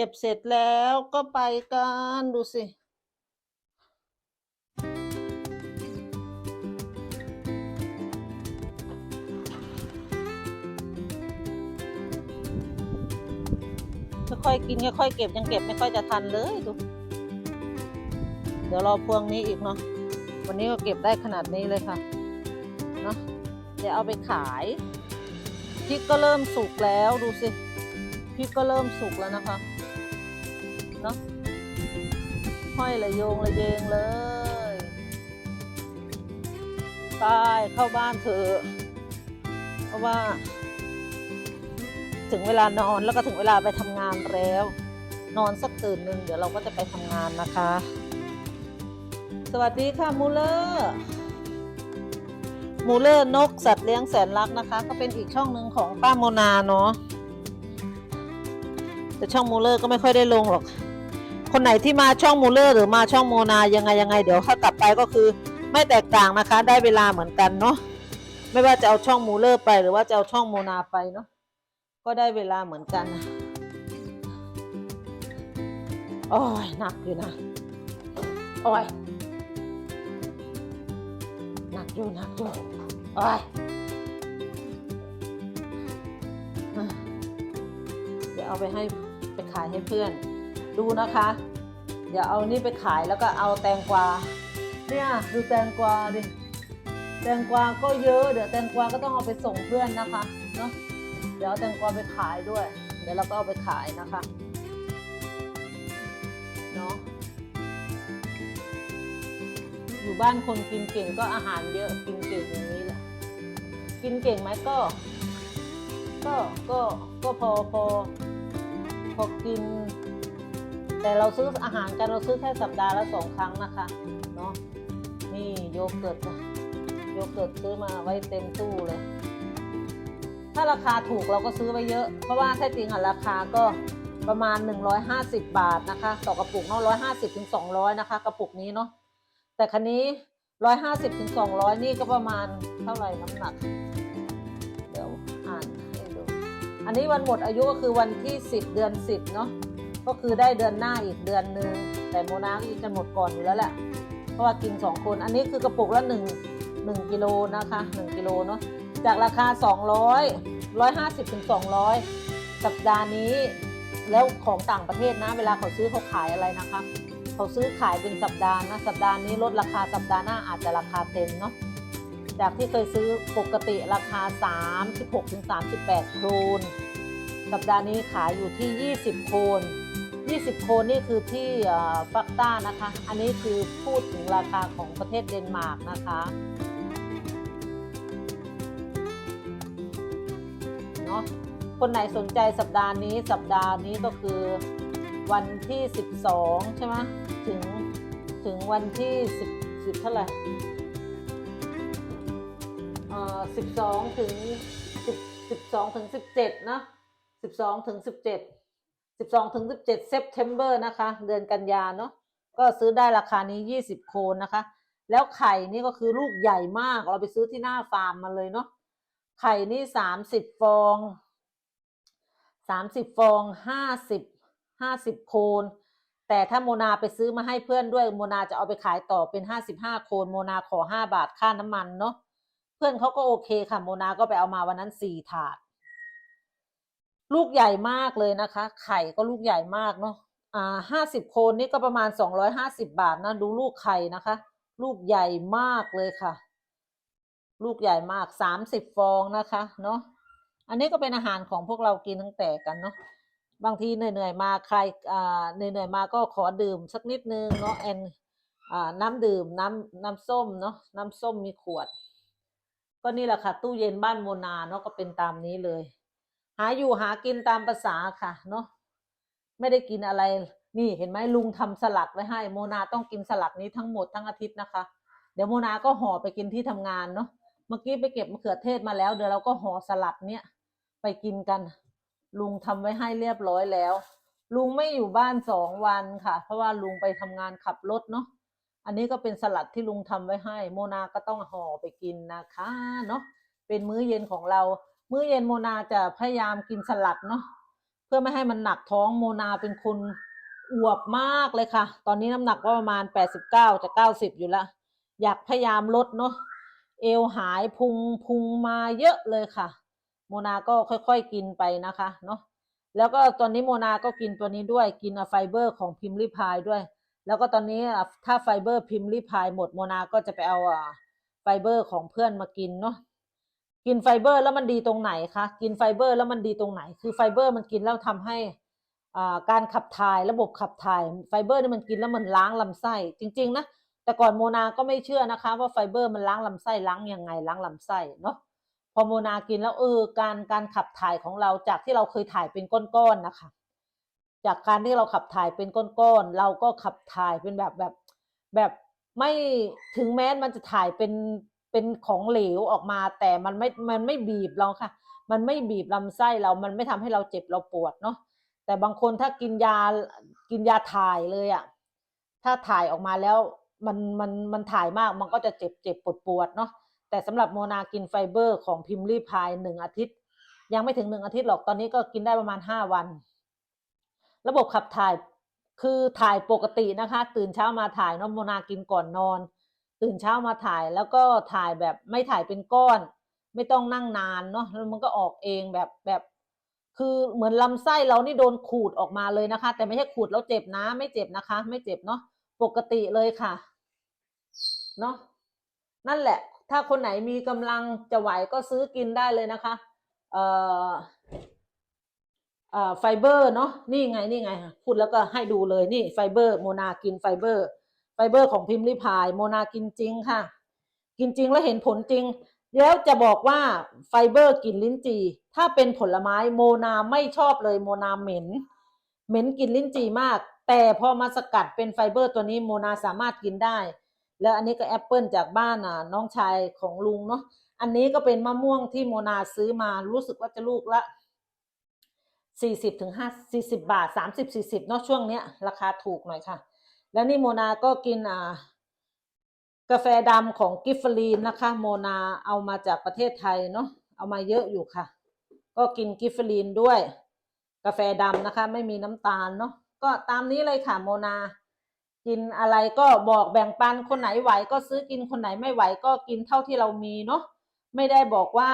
เก็บเสร็จแล้วก็ไปกันดูสิค่อยๆกินค่อยๆเก็บยังเก็บไม่ค่อยจะทันเลยดู เดี๋ยวรอพวงนี้อีกเนาะวันนี้ก็เก็บได้ขนาดนี้เลยค่ะเนาะเดี๋ยวเอาไปขายพริกก็เริ่มสุกแล้วดูสิพริกก็เริ่มสุกแล้วนะคะ เนาะห้อยระโยงระเยงเลยไปเข้าบ้านเถอะเพราะว่า ถึงเวลานอนแล้วก็ถึงเวลาไปทำงานแล้ว นอนสักตื่นหนึ่งเดี๋ยวเราก็จะไปทำงานนะคะ สวัสดีค่ะมูเลอร์มูเลอร์นกสัตว์เลี้ยงแสนรักนะคะ ก็เป็นอีกช่องหนึ่งของป้าโมนาเนาะแต่ช่องมูเลอร์ก็ไม่ค่อยได้ลงหรอก คนไหนที่มาช่องมูเลอร์หรือมาช่องโมนายังไงยังไงเดี๋ยวถ้ากลับไปก็คือไม่แตกต่างนะคะ ได้เวลาเหมือนกันเนาะไม่ว่าจะเอาช่องมูเลอร์ไปหรือว่าจะเอาช่องโมนาไปเนาะก็ได้เวลาเหมือนกันนะโอ้ยหนักอยู่นะโอ้ยหนักอยู่หนักอยู่โอ้ยเดี๋ยวเอาไปให้ไปขายให้เพื่อน ดูนะคะ เดี๋ยวเอานี่ไปขายแล้วก็เอาแตงกวา เนี่ยดูแตงกวาดิ แตงกวาก็เยอะ เดี๋ยวแตงกวาก็ต้องเอาไปส่งเพื่อนนะคะเนาะ เดี๋ยวแตงกวาไปขายด้วย เดี๋ยวเราก็เอาไปขายนะคะ เนาะ อยู่บ้านคนกินเก่งก็อาหารเยอะกินเก่งอย่างนี้แหละ กินเก่งไหมก็ ก็ ก็ ก็พอพอพอกิน แต่เราซื้ออาหารกันเราซื้อแค่สัปดาห์ละสองครั้งนะคะเนาะนี่โยเกิร์ตโยเกิร์ตซื้อมาไว้เต็มตู้เลย ถ้าราคาถูกเราก็ซื้อไว้เยอะ เพราะว่าแท้จริงอะราคาก็ประมาณ 150 บาทนะคะ ต่อกระปุกเนาะ150ถึง200นะคะ กระปุกนี้เนาะแต่คันนี้150ถึง200นี่ก็ประมาณเท่าไหร่น้ำหนัก เดี๋ยวอ่านให้ดูอันนี้วันหมดอายุก็คือวันที่10เดือน10เนาะ ก็คือได้เดือนหน้าอีกเดือนหนึ่งแต่โมนาก็จะหมดก่อนอยู่แล้วแหละเพราะว่ากิน 2 คนอันนี้คือกระปุกละ1 1กิโลนะคะ1กิโลเนาะจากราคา 200 150ถึง200 สัปดาห์นี้แล้วของต่างประเทศนะ เวลาเขาซื้อเขาขายอะไรนะคะเขาซื้อขายเป็นสัปดาห์นะสัปดาห์นี้ลดราคาสัปดาห์หน้าอาจจะราคาเต็มเนาะจากที่เคยซื้อปกติราคา 36ถึง38 โครนสัปดาห์นี้ขายอยู่ที่ 20 โครน 20 โครนนี่คือที่ฟักต้านะคะ อันนี้คือพูดถึงราคาของประเทศเดนมาร์กนะคะเนาะคนไหนสนใจสัปดาห์นี้สัปดาห์นี้ก็คือวันที่ 12 ใช่ไหมถึงถึงวันที่ 10 10เท่าไหร่เอ่อ12 ถึง 10 12 ถึง 17 นะ 12 ถึง 17 12ถึง17 September นะคะ เดือนกันยาเนาะก็ซื้อได้ราคานี้20โคนนะคะ แล้วไข่นี่ก็คือลูกใหญ่มาก เราไปซื้อที่หน้าฟาร์มมาเลยเนาะไข่นี่สามสิบฟองสามสิบฟองห้าสิบห้าสิบโคนแต่ถ้าโมนาไปซื้อมาให้เพื่อนด้วยโมนาจะเอาไปขายต่อเป็นห้าสิบห้าโคนโมนาขอห้าบาทค่าน้ำมันเนาะเพื่อนเขาก็โอเคค่ะโมนาก็ไปเอามาวันนั้นสี่ถาด ลูกใหญ่มากเลยนะคะ ไข่ก็ลูกใหญ่มากเนาะอ่าห้าสิบโคนนี่ก็ประมาณสองร้อยห้าสิบบาทนะ ดูลูกไข่นะคะ ลูกใหญ่มากเลยค่ะ ลูกใหญ่มากสามสิบฟองนะคะเนาะอันนี้ก็เป็นอาหารของพวกเรากินตั้งแต่กันเนาะบางทีเหนื่อยๆมาใครอ่าเหนื่อยๆมาก็ขอดื่มสักนิดนึงเนาะแอนอ่าน้ำดื่มน้ำน้ำส้มเนาะน้ำส้มมีขวด ก็นี่แหละค่ะ ตู้เย็นบ้านโมนาเนาะก็เป็นตามนี้เลย หาอยู่หากินตามภาษาค่ะเนาะไม่ได้กินอะไร นี่เห็นไหมลุงทำสลัดไว้ให้ โมนาต้องกินสลัดนี้ทั้งหมดทั้งอาทิตย์นะคะ เดี๋ยวโมนาก็ห่อไปกินที่ทำงานเนาะเมื่อกี้ไปเก็บมะเขือเทศมาแล้ว เดี๋ยวเราก็ห่อสลัดเนี้ยไปกินกัน ลุงทำไว้ให้เรียบร้อยแล้ว ลุงไม่อยู่บ้านสองวันค่ะ เพราะว่าลุงไปทำงานขับรถเนาะอันนี้ก็เป็นสลัดที่ลุงทำไว้ให้ โมนาก็ต้องห่อไปกินนะคะเนาะเป็นมื้อเย็นของเรา มื้อเย็นโมนาจะพยายามกินสลัดเนาะเพื่อไม่ให้มันหนักท้องโมนาเป็นคนอวบมากเลยค่ะ ตอนนี้น้ำหนักก็ประมาณแปดสิบเก้าจะเก้าสิบอยู่แล้วอยากพยายามลดเนาะเอวหายพุงพุงมาเยอะเลยค่ะ โมนาก็ค่อยๆกินไปนะคะเนาะแล้วก็ตอนนี้โมนาก็กินตัวนี้ด้วยกินไฟเบอร์ของพิมพ์ริพายด้วย แล้วก็ตอนนี้ถ้าไฟเบอร์พิมพ์ริพายหมดโมนาก็จะไปเอาไฟเบอร์ของเพื่อนมากินเนาะ กินไฟเบอร์แล้วมันดีตรงไหนคะกินไฟเบอร์แล้วมันดีตรงไหน คือไฟเบอร์มันกินแล้วทำให้อ่าการขับถ่ายระบบขับถ่ายไฟเบอร์นี่มันกินแล้วมันล้างลำไส้จริง ๆ นะแต่ก่อนโมนาก็ไม่เชื่อนะคะ ว่าไฟเบอร์มันล้างลำไส้ล้างยังไงล้างลำไส้เนาะพอโมนากินแล้วเออการการขับถ่ายของเราจากที่เราเคยถ่ายเป็นก้อนๆนะคะ จากการที่เราขับถ่ายเป็นก้อนๆเราก็ขับถ่ายเป็นแบบแบบแบบไม่ถึงแม้มันจะถ่ายเป็น เป็นของเหลวออกมาแต่มันไม่ มันไม่บีบเราค่ะ มันไม่บีบลำไส้เรา มันไม่ทำให้เราเจ็บเราปวดเนาะ แต่บางคนถ้ากินยา กินยาถ่ายเลยอะ่ะ ถ้าถ่ายออกมาแล้วมัน มัน มันถ่ายมาก มันก็จะเจ็บเจ็บปวดปวดเนาะ แต่สำหรับโมนากินไฟเบอร์ของพิมลี่พายหนึ่งอาทิตย์ ยังไม่ถึงหนึ่งอาทิตย์หรอก ตอนนี้ก็กินได้ประมาณห้าวัน ระบบขับถ่ายคือถ่ายปกตินะคะ ตื่นเช้ามาถ่ายเนาะโมนากินก่อนนอน ตื่นเช้ามาถ่ายแล้วก็ถ่ายแบบไม่ถ่ายเป็นก้อน ไม่ต้องนั่งนานเนาะแล้วมันก็ออกเองแบบแบบคือเหมือนลำไส้เรานี่โดนขูดออกมาเลยนะคะ แต่ไม่ใช่ขูดแล้วเจ็บนะ ไม่เจ็บนะคะ ไม่เจ็บเนาะปกติเลยค่ะเนาะนั่นแหละ ถ้าคนไหนมีกำลังจะไหวก็ซื้อกินได้เลยนะคะเอ่อเอ่อไฟเบอร์เนาะนี่ไงนี่ไง พูดแล้วก็ให้ดูเลยนี่ไฟเบอร์โมนากินไฟเบอร์ ไฟเบอร์ของพิมพ์ริพาย โมนากินจริงค่ะ กินจริงแล้วเห็นผลจริง แล้วจะบอกว่าไฟเบอร์กินลิ้นจี่ ถ้าเป็นผลไม้โมนาไม่ชอบเลยโมนาเหม็น เหม็นกินลิ้นจี่มาก แต่พอมาสกัดเป็นไฟเบอร์ตัวนี้โมนาสามารถกินได้ แล้วอันนี้ก็แอปเปิลจากบ้านอะน้องชายของลุงเนาะ อันนี้ก็เป็นมะม่วงที่โมนาซื้อมารู้สึกว่าจะลูกละสี่สิบถึงห้าสี่สิบาทสามสิบสี่สิบเนาะช่วงเนี้ยราคาถูกหน่อยค่ะ แล้วนี่โมนาก็กินอ่ากาแฟดำของกิฟฟรีนนะคะ โมนาเอามาจากประเทศไทยเนาะเอามาเยอะอยู่ค่ะ ก็กินกิฟฟรีนด้วย กาแฟดำนะคะ ไม่มีน้ำตาลเนาะก็ตามนี้เลยค่ะโมนา กินอะไรก็บอกแบ่งปันคนไหนไหวก็ซื้อกินคนไหนไม่ไหวก็กินเท่าที่เรามีเนาะไม่ได้บอกว่า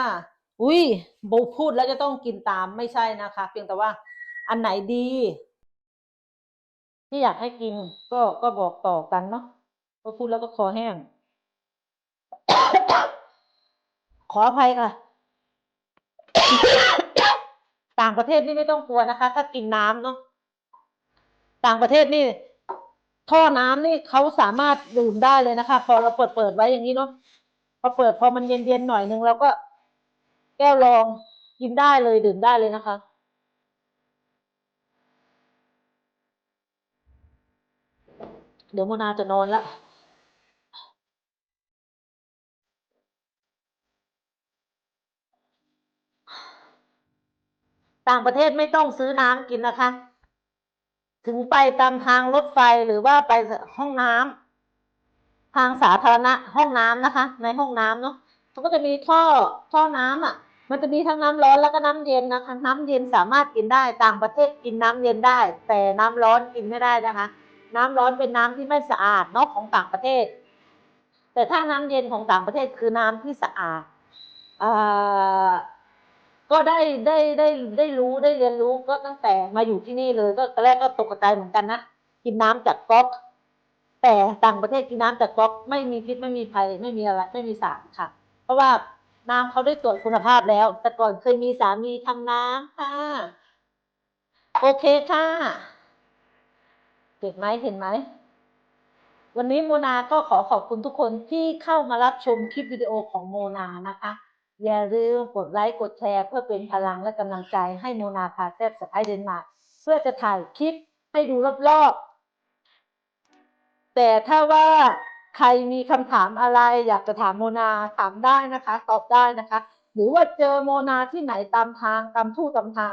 อุ้ยบูพูดแล้วจะต้องกินตามไม่ใช่นะคะ เพียงแต่ว่าอันไหนดี ที่อยากให้กินก็ก็บอกต่อกันเนาะพอพูดแล้วก็คอแห้ง ขออภัยค่ะ ต่างประเทศนี่ไม่ต้องกลัวนะคะ ถ้ากินน้ำเนาะต่างประเทศนี่ ท่อน้ำนี่เขาสามารถดื่มได้เลยนะคะ พอเราเปิดเปิดไว้อย่างนี้เนาะพอเปิดพอมันเย็นเย็นๆหน่อยนึงเราก็แก้วรองกินได้เลยดื่มได้เลยนะคะ เดี๋ยวโมนาจะนอนละต่างประเทศไม่ต้องซื้อน้ำกินนะคะ ถึงไปตามทางรถไฟหรือว่าไปห้องน้ำทางสาธารณะห้องน้ำนะคะ ในห้องน้ำเนาะมันก็จะมีท่อท่อน้ำอะ มันจะมีทั้งน้ำร้อนแล้วก็น้ำเย็นนะคะ น้ำเย็นสามารถกินได้ ต่างประเทศกินน้ำเย็นได้ แต่น้ำร้อนกินไม่ได้นะคะ น้ำร้อนเป็นน้ำที่ไม่สะอาดนาะของต่างประเทศ แต่ถ้าน้ำเย็นของต่างประเทศคือน้ำที่สะอาดอก็ได้ได้ได้ได้รู้ได้เรียนรู้ก็ตั้งแต่มาอยู่ที่นี่เลย ก็ตอนแรกก็ตกใจเหมือนกันนะกินน้ำจากก๊อก แต่ต่างประเทศกินน้ำจากก๊อกไม่มีพิษไม่มีภัยไม่มีอะไรไม่มีสารค่ะ เพราะว่าน้ำเขาได้ตรวจคุณภาพแล้ว แต่ก่อนเคยมีสามีทำน้ำค่ะ โอเคค่ะ เห็นไหมเห็นไหม วันนี้โมนาก็ขอขอบคุณทุกคนที่เข้ามารับชมคลิปวิดีโอของโมนานะคะ อย่าลืมกดไลค์กดแชร์เพื่อเป็นพลังและกำลังใจให้โมนาพาแซบสไปเดนมาร์กเพื่อจะถ่ายคลิปให้ดูรอบๆ แต่ถ้าว่าใครมีคำถามอะไรอยากจะถามโมนาถามได้นะคะ ตอบได้นะคะ หรือว่าเจอโมนาที่ไหนตามทางตามทู่ตามทาง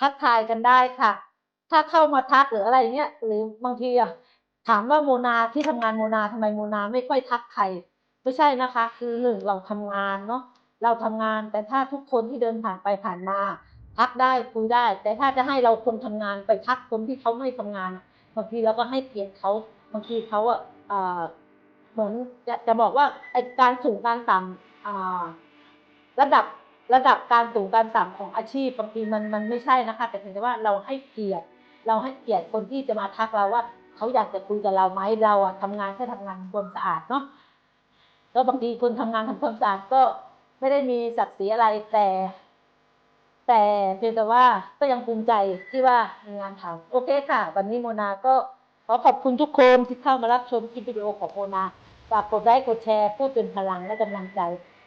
ทักทายกันได้ค่ะ ถ้าเข้ามาทักหรืออะไรเงี้ย หรือบางทีอะถามว่าโมนาที่ทำงานโมนาทำไมโมนาไม่ค่อยทักใครไม่ใช่นะคะ คือหนึ่งเราทำงานเนาะเราทำงานแต่ถ้าทุกคนที่เดินผ่านไปผ่านมาทักได้คุยได้ แต่ถ้าจะให้เราคนทำงานไปทักคนที่เขาไม่ทำงานบางทีเราก็ให้เกียรติเขาบางทีเขาอะอ่าเหมือนจะจะบอกว่าไอการสูงการต่ำอ่าระดับระดับการสูงการต่ำของอาชีพบางทีมันมันไม่ใช่นะคะ แต่เพียงแต่ว่าเราให้เกียรติ เราให้เกียรติคนที่จะมาทักเราว่าเขาอยากจะคุยกับเราไหมเราอะทำงานแค่ทำงานทำความสะอาดเนาะแล้วบางทีคนทำงานทำความสะอาดก็ไม่ได้มีศักดิ์ศรีอะไรแต่ แต่เพียงแต่ว่าก็ยังภูมิใจที่ว่ามีงานทำโอเคค่ะ วันนี้โมนาก็ขอขอบคุณทุกคนที่เข้ามารับชมคลิปวิดีโอของโมนาฝากกดไลค์กดแชร์เพื่อเป็นพลังและกำลังใจ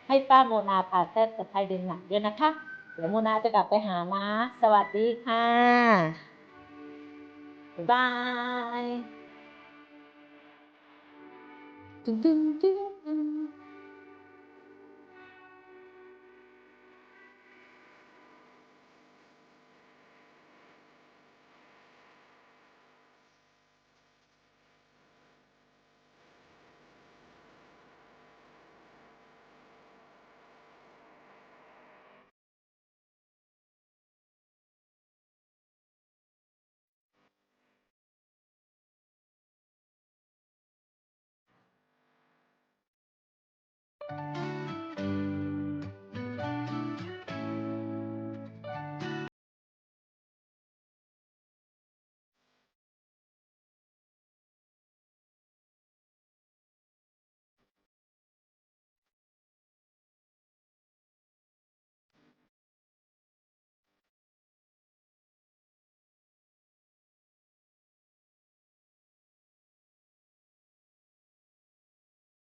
ให้ป้าโมนาผ่าแท้กับไทยเดินหลังด้วยนะคะ เดี๋ยวโมนาจะกลับไปหานะสวัสดีค่ะ บ๊